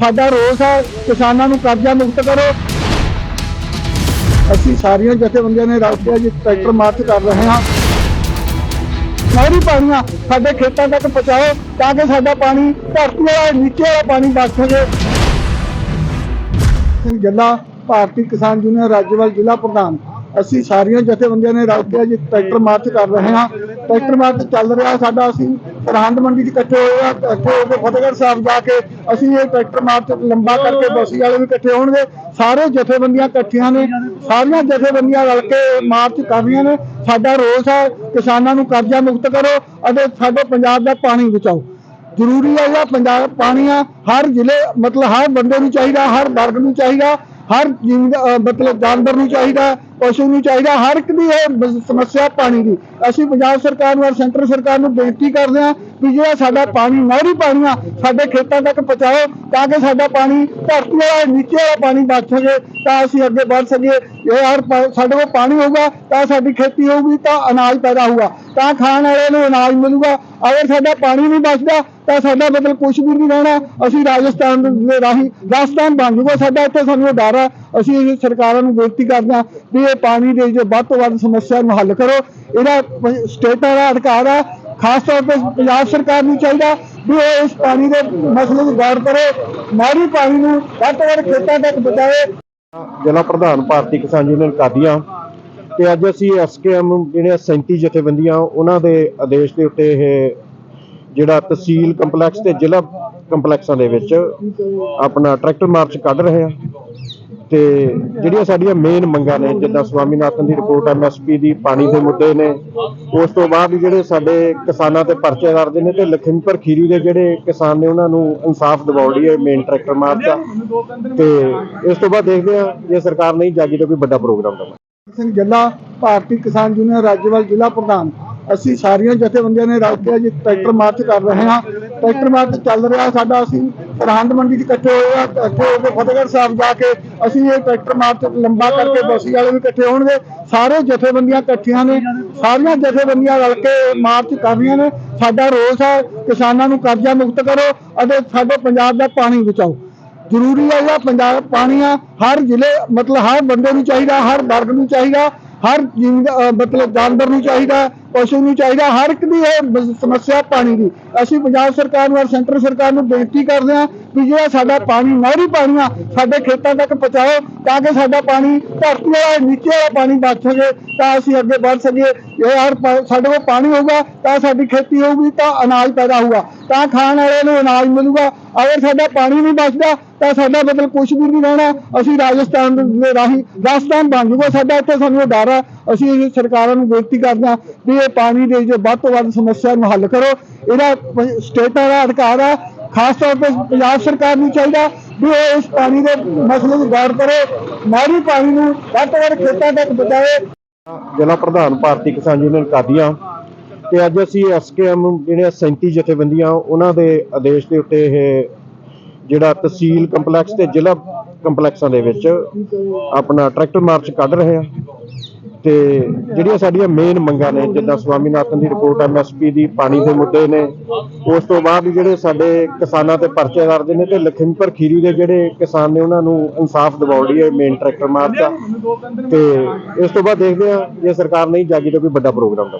ਸਾਡਾ ਰੋਸ ਹੈ ਕਿਸਾਨਾਂ ਨੂੰ ਕਰਜ਼ਾ ਮੁਕਤ ਕਰੋ। ਅਸੀਂ ਸਾਰੀਆਂ ਜਥੇਬੰਦੀਆਂ ਨੇ ਰਲ ਕੇ ਟਰੈਕਟਰ ਮਾਰਚ ਕਰ ਰਹੇ ਹਾਂ। ਸਾਰੀ ਪਾਣੀਆਂ ਸਾਡੇ ਖੇਤਾਂ ਤੱਕ ਪਹੁੰਚਾਓ, ਤਾਂ ਕਿ ਸਾਡਾ ਪਾਣੀ ਧਰਤੀ ਵਾਲਾ, ਨੀਚੇ ਵਾਲਾ ਪਾਣੀ ਬਚ ਸਕੇ। ਸਿੰਘ ਜੱਲਾ ਭਾਰਤੀ ਕਿਸਾਨ ਯੂਨੀਅਨ, ਰਾਜੇਵਾਲ ਜ਼ਿਲ੍ਹਾ ਪ੍ਰਧਾਨ। ਅਸੀਂ ਸਾਰੀਆਂ ਜਥੇਬੰਦੀਆਂ ਨੇ ਰਲ ਕੇ ਅੱਜ ਟਰੈਕਟਰ ਮਾਰਚ ਕਰ ਰਹੇ ਹਾਂ। ਟਰੈਕਟਰ ਮਾਰਚ ਚੱਲ ਰਿਹਾ ਸਾਡਾ, ਅਸੀਂ ਸਰਹੰਦ ਮੰਡੀ 'ਚ ਇਕੱਠੇ ਹੋਏ ਆ ਇਕੱਠੇ ਹੋ ਕੇ ਫਤਿਹਗੜ੍ਹ ਸਾਹਿਬ ਜਾ ਕੇ ਅਸੀਂ ਇਹ ਟਰੈਕਟਰ ਮਾਰਚ ਲੰਬਾ ਕਰਕੇ ਬਸੀ ਵਾਲੇ ਵੀ ਇਕੱਠੇ ਹੋਣਗੇ। ਸਾਰੇ ਜਥੇਬੰਦੀਆਂ ਇਕੱਠੀਆਂ ਨੇ ਸਾਰੀਆਂ ਜਥੇਬੰਦੀਆਂ ਰਲ ਕੇ ਮਾਰਚ ਕਰ ਰਹੀਆਂ ਨੇ। ਸਾਡਾ ਰੋਸ ਹੈ ਕਿਸਾਨਾਂ ਨੂੰ ਕਰਜ਼ਾ ਮੁਕਤ ਕਰੋ ਅਤੇ ਸਾਡੇ ਪੰਜਾਬ ਦਾ ਪਾਣੀ ਬਚਾਓ। ਜ਼ਰੂਰੀ ਹੈ ਜਿਹੜਾ ਪੰਜਾਬ ਪਾਣੀ ਆ ਹਰ ਜ਼ਿਲ੍ਹੇ ਮਤਲਬ ਹਰ ਬੰਦੇ ਨੂੰ ਚਾਹੀਦਾ ਹਰ ਵਰਗ ਨੂੰ ਚਾਹੀਦਾ ਹਰ ਮਤਲਬ ਜਾਨਵਰ ਨੂੰ ਚਾਹੀਦਾ। ਪਸ਼ੂ ਨੂੰ ਚਾਹੀਦਾ, ਹਰ ਇੱਕ ਦੀ ਇਹ ਸਮੱਸਿਆ ਪਾਣੀ ਦੀ। ਅਸੀਂ ਪੰਜਾਬ ਸਰਕਾਰ ਨੂੰ ਔਰ ਸੈਂਟਰ ਸਰਕਾਰ ਨੂੰ ਬੇਨਤੀ ਕਰਦੇ ਹਾਂ ਵੀ ਜਿਹੜਾ ਸਾਡਾ ਪਾਣੀ, ਨਹਿਰੀ ਪਾਣੀ ਆ, ਸਾਡੇ ਖੇਤਾਂ ਤੱਕ ਪਹੁੰਚਾਓ ਤਾਂ ਕਿ ਸਾਡਾ ਪਾਣੀ ਧਰਤੀ ਵਾਲਾ, ਨੀਚੇ ਵਾਲਾ ਪਾਣੀ ਬਚ ਸਕੇ, ਤਾਂ ਅਸੀਂ ਅੱਗੇ ਵੱਧ ਸਕੀਏ ਇਹ ਹਰ ਸਾਡੇ ਕੋਲ ਪਾਣੀ ਹੋਊਗਾ, ਤਾਂ ਸਾਡੀ ਖੇਤੀ ਹੋਊਗੀ, ਤਾਂ ਅਨਾਜ ਪੈਦਾ ਹੋਊਗਾ। ਤਾਂ ਖਾਣ ਵਾਲੇ ਨੂੰ ਅਨਾਜ ਮਿਲੂਗਾ। ਅਗਰ ਸਾਡਾ ਪਾਣੀ ਨਹੀਂ ਬਚਦਾ, ਤਾਂ ਸਾਡਾ ਮਤਲਬ ਕੁਝ ਵੀ ਨਹੀਂ ਰਹਿਣਾ। ਅਸੀਂ ਰਾਜਸਥਾਨ ਦੇ ਰਾਹੀਂ, ਰਾਜਸਥਾਨ ਬਣ ਜੂਗਾ ਸਾਡਾ, ਇੱਥੇ ਸਾਨੂੰ ਡਰ ਆ। ਅਸੀਂ ਸਰਕਾਰਾਂ ਨੂੰ ਬੇਨਤੀ ਕਰਦੇ ਹਾਂ ਵੀ ਇਹ ਪਾਣੀ ਦੇ ਜੋ ਵੱਧ ਤੋਂ ਵੱਧ ਸਮੱਸਿਆ ਨੂੰ ਹੱਲ ਕਰੋ। ਇਹਦਾ ਸਟੇਟਾਂ ਦਾ ਅਧਿਕਾਰ ਆ। ਖਾਸ ਤੌਰ ਤੇ ਪੰਜਾਬ ਸਰਕਾਰ ਨੂੰ ਚਾਹੀਦਾ ਵੀ ਉਹ ਇਸ ਪਾਣੀ ਦੇ ਮਸਲੇ ਨੂੰ ਗੌਰ ਕਰੇ। ਨਹਿਰੀ ਪਾਣੀ ਨੂੰ ਵੱਧ ਤੋਂ ਵੱਧ ਖੇਤਾਂ ਤੱਕ ਪਹੁੰਚਾਵੇ। ਜ਼ਿਲ੍ਹਾ ਪ੍ਰਧਾਨ ਭਾਰਤੀ ਕਿਸਾਨ ਯੂਨੀਅਨ ਕਾਦੀਆਂ ਤੇ ਅੱਜ ਅਸੀਂ ਐਸਕੇਐਮ ਜਿਹੜੀਆਂ 37 ਜਥੇਬੰਦੀਆਂ, ਉਹਨਾਂ ਦੇ ਆਦੇਸ਼ ਦੇ ਉੱਤੇ ਇਹ ਜਿਹੜਾ ਤਹਿਸੀਲ ਕੰਪਲੈਕਸ ਤੇ ਜ਼ਿਲ੍ਹਾ ਕੰਪਲੈਕਸਾਂ ਦੇ ਵਿੱਚ ਆਪਣਾ ਟਰੈਕਟਰ ਮਾਰਚ ਕੱਢ ਰਹੇ ਆ। ਤੇ ਜਿਹੜੀਆਂ ਸਾਡੀਆਂ ਮੇਨ ਮੰਗਾਂ ਨੇ, ਜਿੱਦਾਂ ਸਵਾਮੀਨਾਥਨ ਦੀ ਰਿਪੋਰਟ ਐਮਐਸਪੀ ਦੀ ਪਾਣੀ ਦੇ ਮੁੱਦੇ ਨੇ, ਉਸ ਤੋਂ ਬਾਅਦ ਜਿਹੜੇ ਸਾਡੇ ਕਿਸਾਨਾਂ ਤੇ ਪਰਚੇ ਕਰਦੇ ਨੇ ਤੇ ਲਖੀਮਪੁਰ ਖੀਰੀ ਦੇ ਜਿਹੜੇ ਕਿਸਾਨ ਨੇ, ਉਹਨਾਂ ਨੂੰ ਇਨਸਾਫ ਦਿਵਾਉਣ ਲਈ ਮੇਨ ਟਰੈਕਟਰ ਮਾਰਚ ਆ। ਤੇ ਇਸ ਤੋਂ ਬਾਅਦ ਦੇਖਦੇ ਆ ਜੇ ਸਰਕਾਰ ਨਹੀਂ ਜਾਗੀ ਤਾਂ ਕੋਈ ਵੱਡਾ ਪ੍ਰੋਗਰਾਮ ਦਵਾਂ ਸਿੰਘ ਜੱਲਾ, ਭਾਰਤੀ ਕਿਸਾਨ ਯੂਨੀਅਨ, ਰਾਜੇਵਾਲ ਜ਼ਿਲ੍ਹਾ ਪ੍ਰਧਾਨ। ਅਸੀਂ ਸਾਰੀਆਂ ਜਥੇਬੰਦੀਆਂ ਨੇ ਰਲ ਕੇ ਅੱਜ ਟਰੈਕਟਰ ਮਾਰਚ ਕਰ ਰਹੇ ਹਾਂ। ਟਰੈਕਟਰ ਮਾਰਚ ਚੱਲ ਰਿਹਾ ਸਾਡਾ ਅਸੀਂ ਸਰਹੰਦ ਮੰਡੀ 'ਚ ਇਕੱਠੇ ਹੋਏ ਆ ਇਕੱਠੇ ਹੋ ਕੇ ਫਤਿਹਗੜ੍ਹ ਸਾਹਿਬ ਜਾ ਕੇ ਅਸੀਂ ਇਹ ਟਰੈਕਟਰ ਮਾਰਚ ਲੰਬਾ ਕਰਕੇ ਬਸੀ ਵਾਲੇ ਵੀ ਇਕੱਠੇ ਹੋਣਗੇ। ਸਾਰੇ ਜਥੇਬੰਦੀਆਂ ਇਕੱਠੀਆਂ ਨੇ ਸਾਰੀਆਂ ਜਥੇਬੰਦੀਆਂ ਰਲ ਕੇ ਮਾਰਚ ਕਰ ਰਹੀਆਂ ਨੇ। ਸਾਡਾ ਰੋਸ ਹੈ ਕਿਸਾਨਾਂ ਨੂੰ ਕਰਜ਼ਾ ਮੁਕਤ ਕਰੋ ਅਤੇ ਸਾਡੇ ਪੰਜਾਬ ਦਾ ਪਾਣੀ ਬਚਾਓ। ਜ਼ਰੂਰੀ ਹੈ ਪੰਜਾਬ ਪਾਣੀ ਆ ਹਰ ਜ਼ਿਲ੍ਹੇ ਮਤਲਬ ਹਰ ਬੰਦੇ ਨੂੰ ਚਾਹੀਦਾ ਹਰ ਵਰਗ ਨੂੰ ਚਾਹੀਦਾ। ਹਰ ਜੀਵ ਅਹ ਮਤਲਬ ਜਾਨਵਰ ਨੂੰ ਚਾਹੀਦਾ, ਪਸ਼ੂ ਨੂੰ ਚਾਹੀਦਾ, ਹਰ ਇੱਕ ਦੀ ਇਹ ਸਮੱਸਿਆ ਪਾਣੀ ਦੀ। ਅਸੀਂ ਪੰਜਾਬ ਸਰਕਾਰ ਨੂੰ ਔਰ ਸੈਂਟਰ ਸਰਕਾਰ ਨੂੰ ਬੇਨਤੀ ਕਰਦੇ ਹਾਂ ਵੀ ਜਿਹੜਾ ਸਾਡਾ ਪਾਣੀ, ਨਹਿਰੀ ਪਾਣੀ ਆ, ਸਾਡੇ ਖੇਤਾਂ ਤੱਕ ਪਹੁੰਚਾਓ ਤਾਂ ਕਿ ਸਾਡਾ ਪਾਣੀ ਧਰਤੀ ਵਾਲਾ, ਨੀਚੇ ਵਾਲਾ ਪਾਣੀ ਬਚ ਸਕੇ, ਤਾਂ ਅਸੀਂ ਅੱਗੇ ਵੱਧ ਸਕੀਏ ਇਹ ਹਰ ਸਾਡੇ ਕੋਲ ਪਾਣੀ ਹੋਊਗਾ, ਤਾਂ ਸਾਡੀ ਖੇਤੀ ਹੋਊਗੀ, ਤਾਂ ਅਨਾਜ ਪੈਦਾ ਹੋਊਗਾ। ਤਾਂ ਖਾਣ ਵਾਲੇ ਨੂੰ ਅਨਾਜ ਮਿਲੂਗਾ। ਅਗਰ ਸਾਡਾ ਪਾਣੀ ਨਹੀਂ ਬਚਦਾ ਤਾਂ ਸਾਡਾ ਮਤਲਬ ਕੁਝ ਵੀ ਨਹੀਂ ਰਹਿਣਾ। ਅਸੀਂ ਰਾਜਸਥਾਨ ਦੇ ਰਾਹੀਂ ਰਾਜਸਥਾਨ ਬਣ ਜਾਊਗਾ। ਸਾਡਾ ਇੱਥੇ ਸਾਨੂੰ ਡਰ ਆ ਅਸੀਂ ਸਰਕਾਰਾਂ ਨੂੰ ਬੇਨਤੀ ਕਰਦੇ ਹਾਂ ਵੀ ਇਹ ਪਾਣੀ ਦੇ ਜੋ ਵੱਧ ਤੋਂ ਵੱਧ ਸਮੱਸਿਆ ਨੂੰ ਹੱਲ ਕਰੋ। ਇਹਦਾ ਸਟੇਟਾਂ ਦਾ ਅਧਿਕਾਰ ਆ ਖਾਸ ਤੌਰ ਤੇ ਪੰਜਾਬ ਸਰਕਾਰ ਨੂੰ ਚਾਹੀਦਾ ਵੀ ਉਹ ਇਸ ਪਾਣੀ ਦੇ ਮਸਲੇ ਨੂੰ ਗੌਰ ਕਰੇ। ਨਹਿਰੀ ਪਾਣੀ ਨੂੰ ਵੱਧ ਤੋਂ ਵੱਧ ਖੇਤਾਂ ਤੱਕ ਪਹੁੰਚਾਵੇ। ਜ਼ਿਲ੍ਹਾ ਪ੍ਰਧਾਨ ਭਾਰਤੀ ਕਿਸਾਨ ਯੂਨੀਅਨ ਕਾਦੀਆਂ ਤੇ ਅੱਜ ਅਸੀਂ ਐਸਕੇਐਮ ਜਿਹੜੀਆਂ 37 ਜਥੇਬੰਦੀਆਂ, ਉਹਨਾਂ ਦੇ ਆਦੇਸ਼ ਦੇ ਉੱਤੇ ਇਹ ਜਿਹੜਾ ਤਹਿਸੀਲ ਕੰਪਲੈਕਸ ਤੇ ਜ਼ਿਲ੍ਹਾ ਕੰਪਲੈਕਸਾਂ ਦੇ ਵਿੱਚ ਆਪਣਾ ਟਰੈਕਟਰ ਮਾਰਚ ਕੱਢ ਰਹੇ ਆ। ਤੇ ਜਿਹੜੀਆਂ ਸਾਡੀਆਂ ਮੇਨ ਮੰਗਾਂ ਨੇ, ਜਿੱਦਾਂ ਸਵਾਮੀਨਾਥਨ ਦੀ ਰਿਪੋਰਟ ਐਮਐਸਪੀ ਦੀ, ਪਾਣੀ ਦੇ ਮੁੱਦੇ ਨੇ, ਉਸ ਤੋਂ ਬਾਅਦ ਜਿਹੜੇ ਸਾਡੇ ਕਿਸਾਨਾਂ ਤੇ ਪਰਚੇ ਕਰਦੇ ਨੇ ਤੇ ਲਖੀਮਪੁਰ ਖੀਰੀ ਦੇ ਜਿਹੜੇ ਕਿਸਾਨ ਨੇ, ਉਹਨਾਂ ਨੂੰ ਇਨਸਾਫ ਦਿਵਾਉਣ ਲਈ ਮੇਨ ਟਰੈਕਟਰ ਮਾਰਚ ਆ। ਤੇ ਇਸ ਤੋਂ ਬਾਅਦ ਦੇਖਦੇ ਆ, ਜੇ ਸਰਕਾਰ ਨਹੀਂ ਜਾਗੀ ਤਾਂ ਕੋਈ ਵੱਡਾ ਪ੍ਰੋਗਰਾਮ ਦਵਾਂ